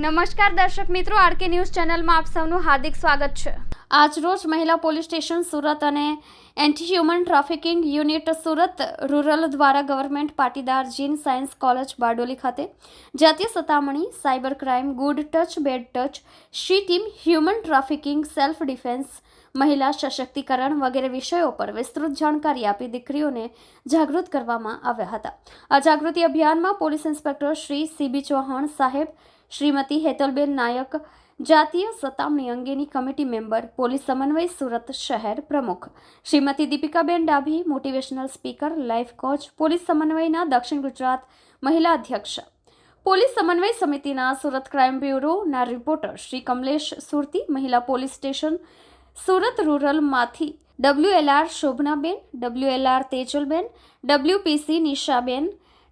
નમસ્કાર દર્શક મિત્રો, આરકે ન્યૂઝ ચેનલમાં આપ સૌનું હાર્દિક સ્વાગત છે. આજરોજ મહિલા પોલીસ સ્ટેશન સુરત અને anti human trafficking unit Surat rural દ્વારા government Patidar gin science college Bardoli ખાતે જાતીય સતામણી, cyber crime, good touch, bad touch, she team human trafficking, self defence મહિલા સશક્તિકરણ વગેરે વિષયો પર વિસ્તૃત જાણકારી આપી દીકરીઓને જાગૃત કરવામાં આવ્યા હતા. આ જાગૃતિ અભિયાનમાં police inspector Shri CB Chauhan સાહેબ, શ્રીમતી હેતલબેન નાયક, જાતીય સતામણી અંગેની કમિટી મેમ્બર, પોલીસ સમન્વય સુરત શહેર પ્રમુખ, Shrimati Dipikaben Dabhi, motivational speaker, life coach, police સમન્વયના દક્ષિણ ગુજરાત મહિલા અધ્યક્ષ. પોલીસ સમન્વય સમિતિના સુરત ક્રાઇમ બ્યુરોના રિપોર્ટર શ્રી કમલેશ સુરતી, મહિલા police station Surat રૂરલમાંથી WLR Shobhanaben, WLR Tejalben, WPC Nishaben,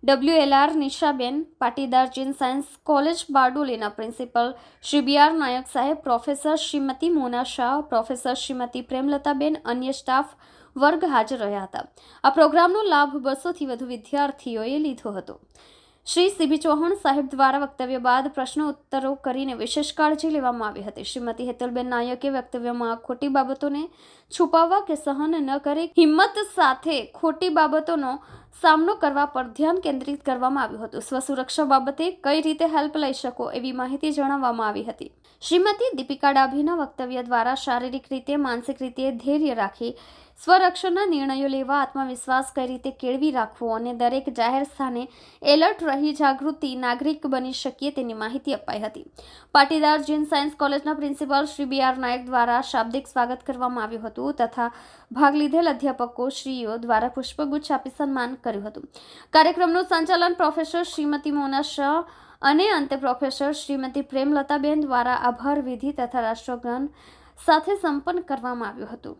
WLR Nishaben, Patidar Jin science college બારડોલીના principal Shri B R Nayak સાહેબ, પ્રોફેસર શ્રીમતી મોના શાહ, પ્રોફેસર શ્રીમતી પ્રેમલતાબેન, અન્ય staff વર્ગ હાજર રહ્યા હતા. આ પ્રોગ્રામનો લાભ બસોથી વધુ વિદ્યાર્થીઓએ લીધો હતો. શ્રી સીબી ચૌહાણ સાહેબ દ્વારા વક્તવ્ય બાદ પ્રશ્નો ઉત્તરો કરીને વિશેષ કાળજી લેવામાં આવી હતી. શ્રીમતી હેતલબેન નાયકે વક્તવ્યમાં ખોટી બાબતોને છુપાવવા કે સહન ન કરી હિંમત સાથે ખોટી બાબતોનો સામનો કરવા પર ધ્યાન કેન્દ્રિત કરવામાં આવ્યું હતું. સ્વસુરક્ષા બાબતે કઈ રીતે હેલ્પ લઈ શકો એવી માહિતી જણાવવામાં આવી હતી. શ્રીમતી દીપિકા ડાભીના વક્તવ્ય દ્વારા શારીરિક રીતે, માનસિક રીતે ધૈર્ય રાખી સ્વરક્ષણના નિર્ણયો લેવા, આત્મવિશ્વાસ કઈ રીતે કેળવી રાખવો અને દરેક જાહેર સ્થાને એલર્ટ રહી જાગૃતિ નાગરિક બની શકીએ તેની માહિતી અપાઈ હતી. પાટીદાર જીન સાયન્સ કોલેજના principal Shri B R Nayak દ્વારા શાબ્દિક સ્વાગત કરવામાં આવ્યું હતું તથા ભાગ લીધેલ અધ્યાપકો શ્રીઓ દ્વારા પુષ્પગુચ્છ આપી સન્માન કર્યું હતું. કાર્યક્રમનું સંચાલન પ્રોફેસર શ્રીમતી મોના શાહ અને અંતે પ્રોફેસર શ્રીમતી પ્રેમલતાબેન દ્વારા આભાર વિધિ તથા રાષ્ટ્રગાન સાથે સંપન્ન કરવામાં આવ્યું હતું.